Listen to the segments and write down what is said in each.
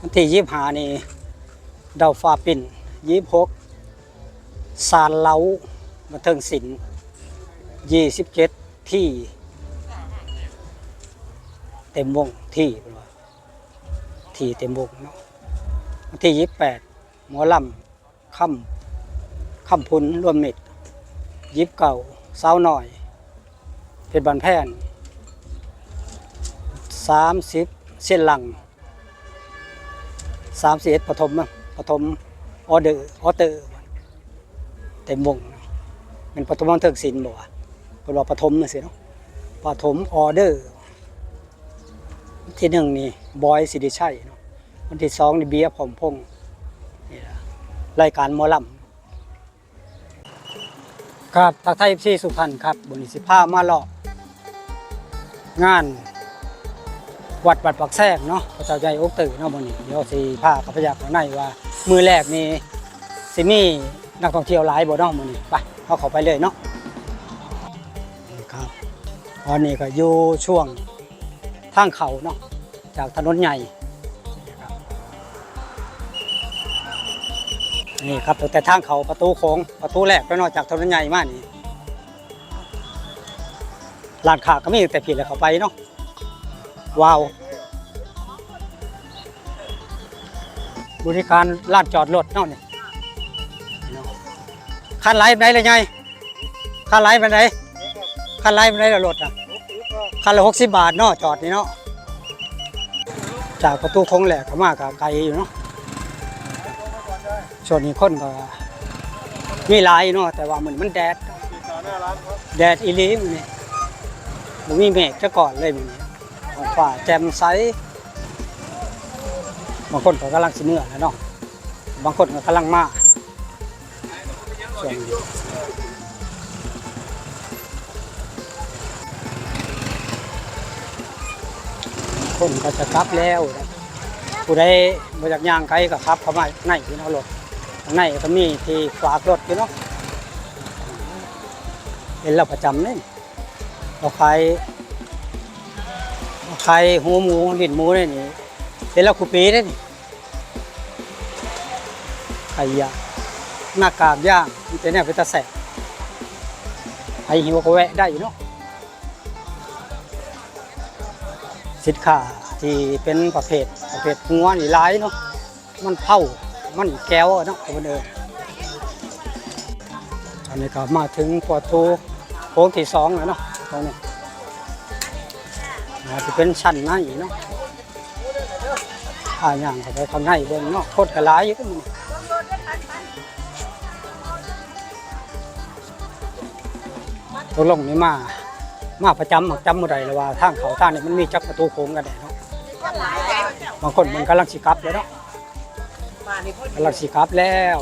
วันที่ยี่หานี่ดาวฟ้าปิ่นยี่หกซานเล้าบันเทิงศิลป์ยี่สิบเจ็ดที่ เต็มวงที่เป็นว่าที่เต็มวงเนาะวันที่ยี่แปดหมอลำค่ำค่ำพุนรวมมิตรยิบเก่าสาวหน่อยเพชรบันแพนสามสิบเส้นหลัง สามสิบเอ็ดปฐมปฐมออเดอร์ออเตอร์เต็มวงเนาะเป็นปฐมบันเทิงศิลป์บอกว่าเป็นว่าปฐมน่ะสิเนาะปฐมออเดอร์ ที่หนึ่งนี่บอยสิริชัยเนาะวันที่สองนี่เบียร์ผอมพงนี่ละรายการมอลำครับทักไทยพี่สุพรรณครับบนิสิผ้ามาเลาะงาน วัดบัดปักแทกเนาะพระเจ้าใหญ่อกตื่นเนาะบนนี้เดี๋ยวสิผ้าขับพยากข้างในว่า มือแรกนี่สิมีนักท่องเที่ยวหลายบ่เนาะมื้อนี้ไปเอาข้าไปเลยเนาะนี่ครับตอนนี้ก็อยู่ช่วงทางเขาเนาะจากถนนใหญ่นี่ครับแต่ทางเขาประตูโค้งประตูแรกแล้วเนอกจากถนนใหญ่มากนี่ลานขาก็มีแต่ผิดเลยเขาไปเนาะ ว้าวบริการลานจอดรถเนาะนี่ยคันไหลไปไหนเลยไงคันไหลไปไหนคันไหลไปไหนละรถอะคันละหกสิบบาทเนาะจอดนี่เนาะจากประตูคงแหลกมากกับไกลอยู่เนาะช่วงนี้คนก็มีหลายเนาะแต่ว่ามันมันแดดแดดอีลีมันนี่บ่มีเมฆจะก่อนเลยมันนี่ ท้องฟ้าแจมใสบางคนก็กำลังสิเมื่อแล้วเนาะบางคนก็กำลังมาช่วนคนก็จะกลับแล้วผู้ใดมาจากยางไกลก็ขับเข้ามาในพี่น้อรถข้างในก็มีที่ฝากรถพี่เน้องเห็นเราประจำเนี่เราขาย เราขายหัวหมูลิ้นหมูนี่นี่เห็นเราคูปีนี่นี่ไข่ย่างหน้ากากย่างมันจะเนี่ยเป็นตาแสบไอหิวก็แวะได้อยู่เนาะสินค้าที่เป็นประเภทประเภทงัวนี่หลายเนาะมันเผามันแก้วเนาะคนเดินอันนี้ก็มาถึงประตูโค้งที่สองแล้วเนาะตรงนี้ อาจจะเป็นชั้นหน้าอีเนาะอ่าอย่างเข้าไปข้างในเบิ่งเนาะโคตรกระไรอยู่ก็มีตกลงนี่มา มาประจำประจำเมื่อใดแล้วว่าทางเขาทางนี้มันมีจักประตูโค้งกันได้เนาะบางคนมันกำลังสิกลับแล้วเนาะกำลังสิกลับแล้ว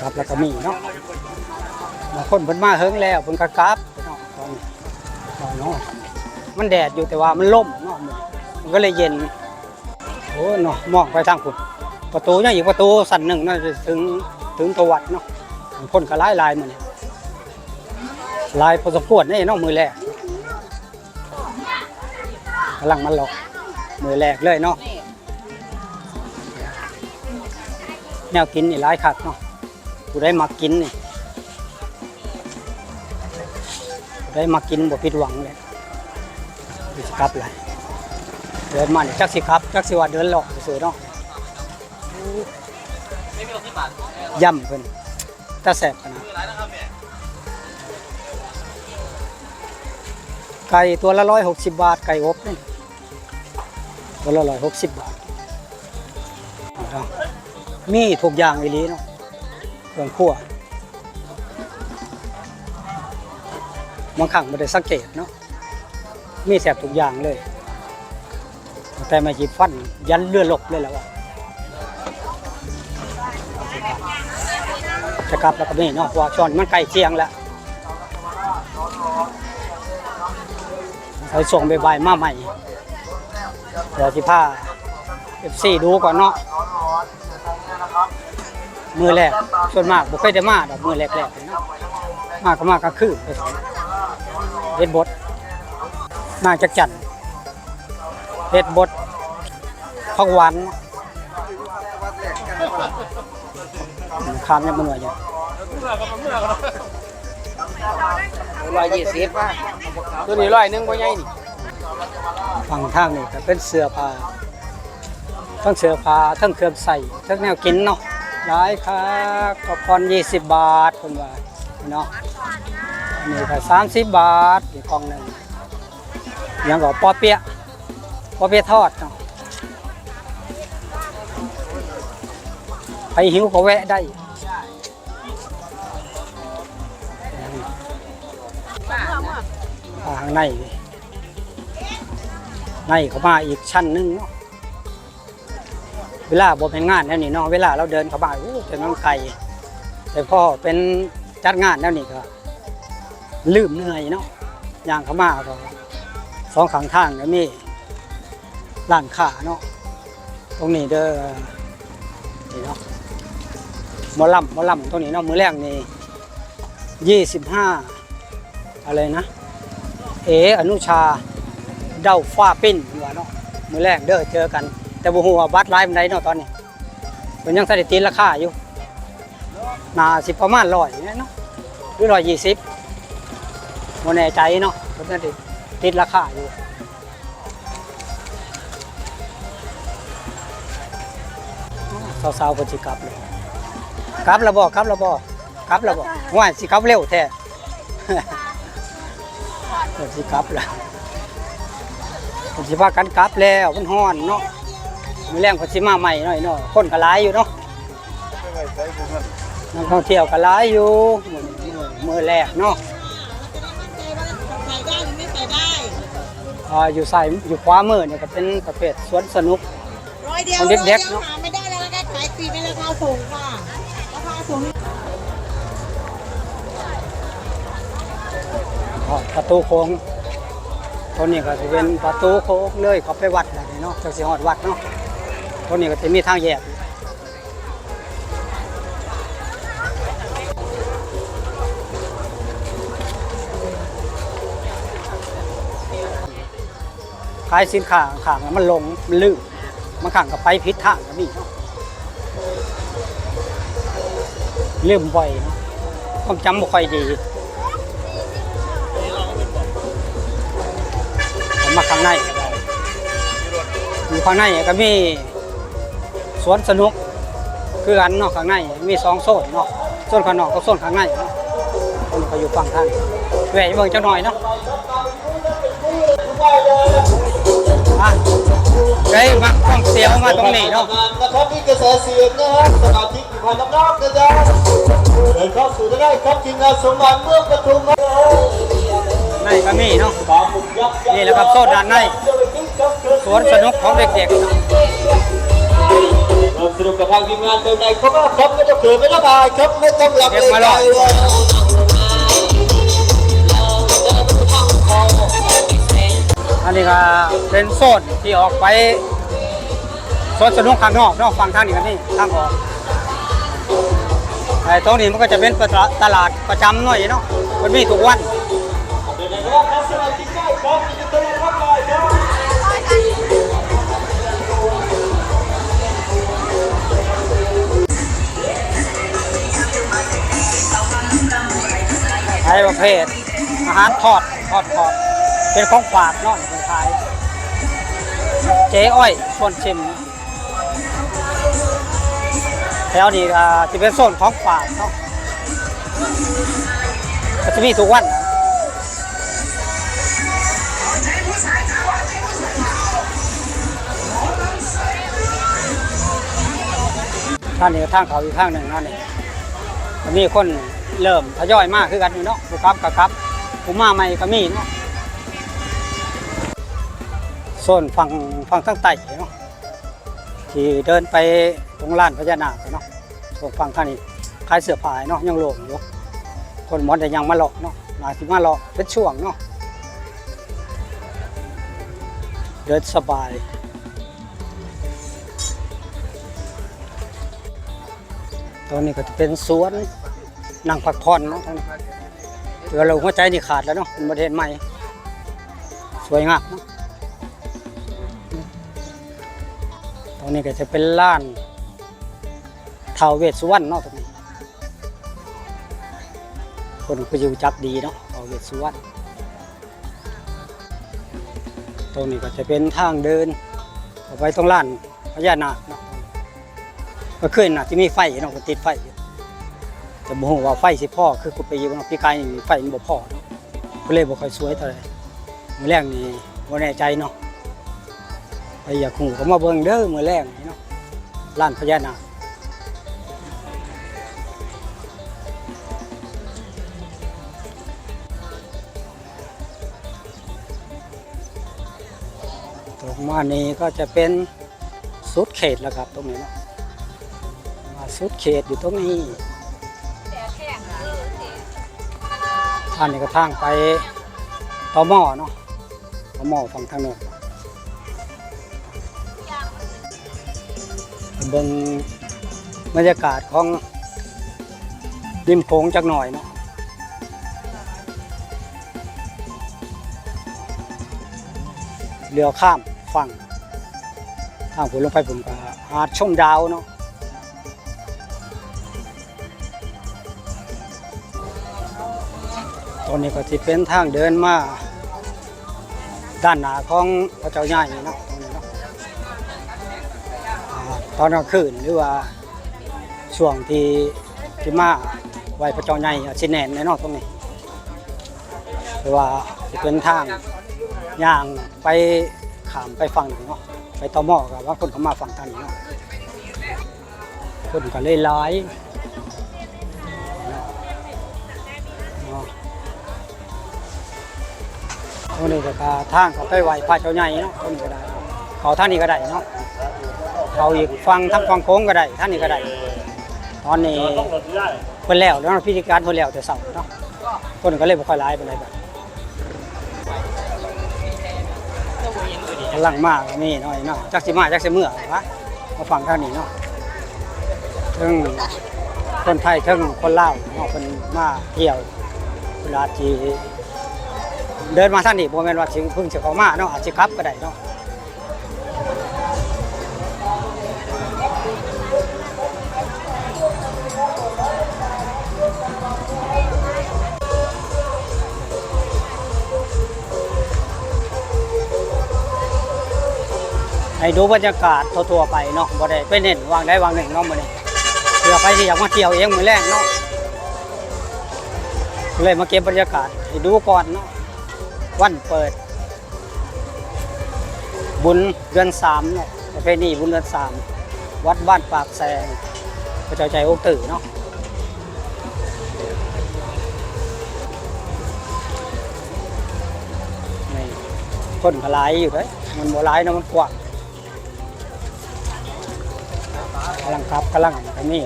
กลับแล้วก็มีเนาะบางคนเพิ่นมาเฮิงแล้วเพิ่นก็กลับเนาะตอนนี้ตอนนาะ มันแดดอยู่แต่ว่ามันล่มเนาะมันก็เลยเย็นโอ้เนาะมองไปทางพุ่นประตูยังอีกประตูสั่นหนึ่งน่าจะถึงถึงตัววัดเนาะบางคนก็หลายลายมันเนี่ยลายพอสมควรนี่เน้องมือแรกกำลังมันหลอกมือแรกเลยเนาะแนวกินนี่ลายคักเนาะผู้ได้มากินนี่ได้มากินบ่ผิดหวังเลย สิกลับเลยเดินมานี่จักสิครับจักสิว่าเดินหลอกซื่อๆเนาะย่ำเพิ่นตาแสบขนาดไก่ตัวละร้อยหกสิบบาท ไก่อบนี่ตัวละร้อยหกสิบบาทเอามีทุกอย่างอีหลีเนาะเครื่องครัวบางครั้งไม่ได้สังเกตเนาะ มีแสบทุกอย่างเลย แต่มาหยิบฟันยันเลือดหลบเลยแล้วว่าจะกลับแล้วก็มีเนาะว่าช่อนมันใกล้เคียงแล้วไปส่งใบๆมาใหม่ เดี๋ยวที่ผ้าเอฟซีดูก่อนเนาะมือแรกส่วนมากบุเคยได้มาดอกมือแรกๆนาะมากก็มากก็คือเฮ็ดบด มาจากจันทร์เฮ็ดบดผักหวานเนาะข้ามยังบ่เหนื่อยอยู่ร้อยยี่สิบตัวนี้ร้อยหนึงบ่ใหญ่นี่ฝั่งทางนี่ก็เป็นเสื้อผ้าทั้งเสื้อผ้าทั้งเครื่องใส่ทั้งแนวกินเนาะร้ายค่ะก็พร20บาทคนว่าเนาะอันนี้ก็30บาทอีกกล่องหนึง ยังก็ปอเปี๊ยะปอเปี๊ยะทอดเนาะไปหิวก็แวะได้ทางในในเขามาอีกชั้นหนึงเนาะเวลาบ่เป็นงานแล้วนี่เนาะเวลาเราเดินเข้ามาโอ้แต่มันไกลแต่พอเป็นจัดงานแล้วนี่ก็ลืมเหนื่อยเนาะอย่างเข้ามาก็ สองข้างทางก็มีร้านค้าเนาะตรงนี้เด้อนี่เนาะมอลำมอลำตรงนี้เนาะมือแรกนี่ยี่สิบห้าอะไรนะ เออนุชาเดาฟ้าปิ้นว่าเนาะมือแรกเด้อเจอกัน แต่บ่ฮู้ว่าบัตรไลฟ์มันไดเนาะตอนนี้เพิ่นยังสถิติราคาอยู่นาสิประมาณ100เนี่ยเนาะหรือ120บ่แน่ใจเนาะเพิ่นสถิ ติดราคาอยู่สาวๆเพิ่นสิกลับเลยกลับแล้วบ่กลับแล้วบ่กลับแล้วบ่ว่าสิกลับเร็วแท้เดี๋ยวสิกลับแล้วผมสิพากันกลับแล้วมันฮ้อนเนาะมีแรงคนสิมาใหม่หน่อยเนาะคนก็หลายอยู่เนาะนักท่องเที่ยวก็หลายอยู่มื้อมื้อแรกเนาะ อ่าอยู่ซ้ายอยู่ขวามือเนี่ยก็เป็นประเภทสวนสนุก ร้อยเดียวของเด็กๆร้อยเนอะหาไม่ได้แล้วแล้วก็ขายฟรีในราคาสูงค่ะราคาสูงอ๋อประตูโค้งตัวนี้ก็จะเป็นประตูโค้งเลยเขาไปวัดแล้วนี่เนาะจากสิฮอดวัดเนาะตัวนี้ก็จะมีทางแยก ขายสินค้าขางแล้วมันลงมันลื่นมันข้างกับไปผิดทางก็มีเนาะลืมบ่อยเนาะความจำบ่ค่อยดีผมมาข้างในอยู่ข้างในก็มีสวนสนุกคืออันเนาะข้างในมีสองโซนเนาะโซนข้างนอกกับโซนข้างในเนาะคนก็อยู่ฝั่งทางแหวะเบิ่งจักหน่อยเนาะ อะได้มาท่องเที่ยวมาตรงนี้เนาะนะครับนี่กระแสเสียงนะครับสมาชิกอยู่ภายนอกๆนะจ๊ะเดินเข้าสู่ได้ครับทีมงานสมบัติเมืองปทุมนะในก็มีเนาะตามมุมยักษ์นี่แหละครับโซนด้านในสวนสนุกของเด็กๆเนาะร่วมสนุกกับทางทีมงานเดินในครับครับไม่ต้องเขินไม่ต้องอายครับไม่ต้องหลับเลยใจเลย นี้ก็เป็นโซนที่ออกไปสวนสนุกข้างนอกนาะฝั่งทางนี้ก็นี่ทางออกไอ้ตรงนี้มันก็จะเป็นตลาดประจำหน่อยเนาะมันมีทุกวันเดินในครับสมาชิกได้ครับยินดีต้อนรับเลยครับไอ้ประเภทอาหารทอดทอดทอดเป็นของฝากเนาะเป็นาย เจ๊อ้อยชวนชิมแถวนี้จะเป็นโซนของฝากเนาะก็จะมีทุกวันนะท่านนี้ทางเขาอีกทางหนึ่งนั่นเองมีคนเริ่มทยอยมากคือกันอยู่เนาะผู้ครับกับครับผู้มาใหม่ก็มีเนาะ โซนฝั่งฝั่งทั้งใต้เนาะที่เดินไปตรงลานพญานาคเนาะส่วนฝั่งทางนี้ขายเสื้อผ้าเนาะยังโล่งอยู่คนหมดแต่ยังมาหลอกเนาะนาสิมาหลอกเป็นช่วงเนาะเดินสบายตอนนี้ก็จะเป็นสวนนั่งพักผ่อนเนาะตรงนี้เถือเราหัวใจนี่ขาดแล้วเนาะเป็นประเทศใหม่ สวยงามเนาะ นี้ก็จะเป็นล้านทาวเวสสุวรรณเนาะตรงนี้ คนก็อยู่จักดีเนาะทาวเวสสุวรรณตรงนี้ก็จะเป็นทางเดินเข้าไปตรงล้านพญานาคเนาะก็ขึ้นนะที่มีไฟเนาะมันติดไฟอยู่แต่บ่ฮู้ว่าไฟสิพ่อคือกูไปอยู่เนาะพี่กายนี่ไฟมันบ่พอเนาะก็เลยบ่ค่อยสวยเท่าไหร่มื้อแรกนี่บ่แน่ใจเนาะ ไปอยากหูก็มาเบิ่งเด้อมือแรงนี่เนาะร้านพญานาคตรงมานี้ก็จะเป็นสุดเขตแล้วครับตรงนี้เนาะมาสุดเขตอยู่ตรงนี้อันนี้ก็ทางไปตอหม้อเนาะตอหม้อฝั่งทางโน้น บิ่งบรรยากาศของริมโขงจักหน่อยเนาะเรือข้ามฝั่งทางผมลงไปผมก็หาดชมดาวเนาะตอนนี้ก็สิเป็นทางเดินมาด้านหน้าของพระเจ้าใหญ่เนาะ ตอนกลางคืนหรือว่าช่วงที่ที่มาไหวพระเจ้าใหญ่อะสิแนนในนอกตรงนี้หรือว่าจะเป็นทางย่างไปขามไปฝั่งเนาะไปต่อหม้อกับว่าคนเขามาฝั่งทางนี้เนาะคนก็เลยหลายเนาะตรงนี้ก็ทางเขาไปไหวพระเจ้าใหญ่เนาะตรงนี้ก็ได้เนาะเขาทางนี้ก็ได้เนาะ เขาอีกฟังทั้งฟังโค้งก็ได้ท่านนี้ก็ได้ตอนนี้เพิ่นแล้วแล้วพิธีการเพิ่นแล้วแต่เสาร์เนาะคนก็เลยบ่ค่อยร้ายปานใดแบบกำลังมากก็มีหน่อยเนาะจักสิมาจักสิเมื่อวะมาฟังท่านี้เนาะถึงคนไทยถึงคนลาวเนาะเพิ่นมาเที่ยวเวลาที่เดินมาท่านนี่บ่แม่นว่าสิเพิ่งจะเข้ามาเนาะอาจสิขับก็ได้เนาะ ให้ดูบรรยากาศทั่วๆไปเนาะบ่ได้ไปเน้นวางได้วางหนึ่งเนาะมื้อนี้เพื่อไปที่อยากมาเที่ยวเองมื้อแรกเนาะเลยมาเก็บบรรยากาศให้ดูก่อนเนาะวันเปิด บุญเดือนสามเนาะประเพณีบุญเดือนสามวัดบ้านปากแซงพระเจ้าใจอกตื่นเนาะนี่คนก็หลายอยู่เด้ยมันบ่หลายเนาะมันกว้าง กำลังครับกำลังไปนี่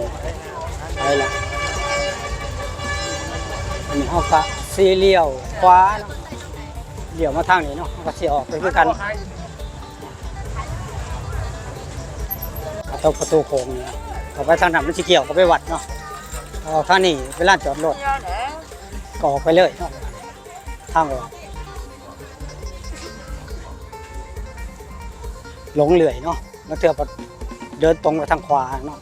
ไปละอันนี้เขาก็ซีเลี้ยวขวาเนาะเลี้ยวมาทางนี้เนาะเขาก็สีออกไปคือกันประตูประตูโค้งนี่นะต่อไปทางนั้นมันสิเกี่ยวกับไปวัดเนาะเอาทางนี้ไปลานจอดรถก็ออกไปเลยเนาะทางออกหลงเหลื่อยเนาะแล้วเทื่อ เดินตรงไปทางขวาเนาะ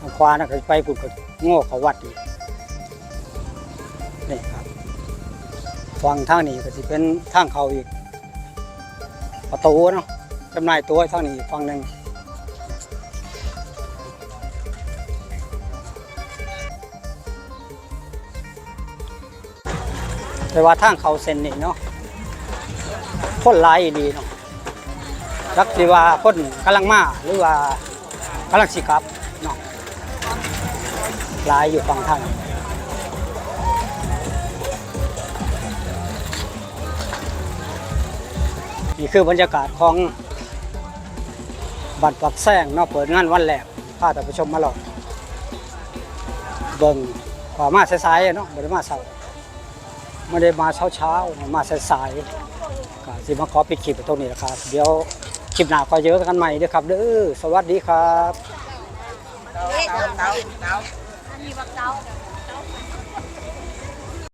ทางขวานะก็ไปปุ่นก็โง่เขาวัดอีกนี่ครับฝั่งทางนี้ก็จะเป็นทางเขาอีกประตูเนาะจำนายตัวทางนี้อีกฝั่งหนึ่งแต่ว่าทางเขาเส้นนี่เนาะคนหลายดีเนาะ จักสิว่าคนกำลังมาหรือว่ากำลังสิกลับเนาะหลายอยู่ฝั่งทางนี่คือบรรยากาศของบัตรปักแซงเนาะเปิดงานวันแรกพาท่านผู้ชมมาหลอดเบิ่งกว่ามาสายๆเนาะไม่ได้มาเช้าไม่ได้มาเช้าๆมาสายๆก็สิมาขอปิดคลิปไปตรงนี้นะครับเดี๋ยว ลิปหน้าก็เจอกันใหม่ด้วยครับเด้อสวัสดีครับเอ๊ะเตาเตาอันนี้บักเตา